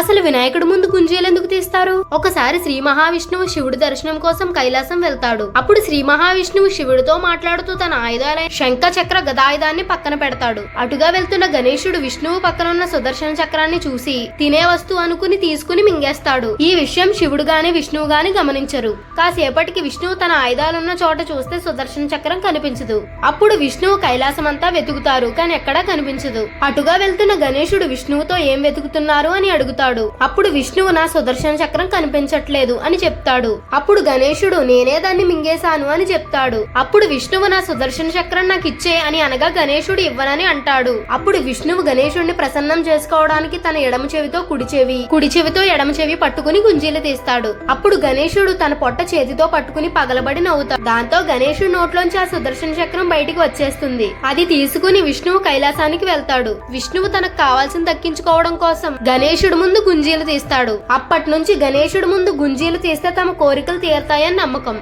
అసలు వినాయకుడు ముందు గుంజేలెందుకు ఎందుకు తీస్తారు? ఒకసారి శ్రీ మహావిష్ణువు శివుడి దర్శనం కోసం కైలాసం వెళ్తాడు. అప్పుడు శ్రీ మహావిష్ణువు శివుడితో మాట్లాడుతూ తన ఆయుధాలైన శంఖ చక్ర గదాయుధాన్ని పక్కన పెడతాడు. అటుగా వెళ్తున్న గణేశుడు విష్ణువు పక్కన ఉన్న సుదర్శన చక్రాన్ని చూసి తినే వస్తువు అనుకుని తీసుకుని మింగేస్తాడు. ఈ విషయం శివుడు గాని విష్ణువు గాని గమనించరు. కాసేపటికి విష్ణువు తన ఆయుధాలున్న చోట చూస్తే సుదర్శన చక్రం కనిపించదు. అప్పుడు విష్ణువు కైలాసం అంతా వెతుకుతారు కానీ ఎక్కడా కనిపించదు. అటుగా వెళ్తున్న గణేశుడు విష్ణువుతో ఏం వెతుకుతున్నారు అని అడుగుతాడు. అప్పుడు విష్ణువు నా సుదర్శన చక్రం కనిపించట్లేదు అని చెప్తాడు. అప్పుడు గణేశుడు నేనే దాన్ని మింగేశాను అని చెప్తాడు. అప్పుడు విష్ణువు నా సుదర్శన చక్రం నాకు ఇచ్చే అని అనగా గణేశుడు ఇవ్వనని అంటాడు. అప్పుడు విష్ణువు గణేశుడిని ప్రసన్నం చేసుకోవడానికి తన ఎడమ చెవితో కుడి చెవి కుడి చెవితో ఎడమ చెవి పట్టుకుని గుంజీలు తీస్తాడు. అప్పుడు గణేశుడు తన పొట్ట చేతితో పట్టుకుని పగలబడి నవ్వుతాడు. దాంతో గణేశుడు నోట్లోంచి ఆ సుదర్శన చక్రం బయటికి వచ్చేస్తుంది. అది తీసుకుని విష్ణువు కైలాసానికి వెళ్తాడు. విష్ణువు తనకు కావాల్సిన దక్కించుకోవడం కోసం గణేశుడు ముందు గుంజీలు తీస్తాడు. అప్పటి నుంచి గణేశుడు ముందు గుంజీలు తీస్తే తమ కోరికలు తీరతాయని నమ్మకం.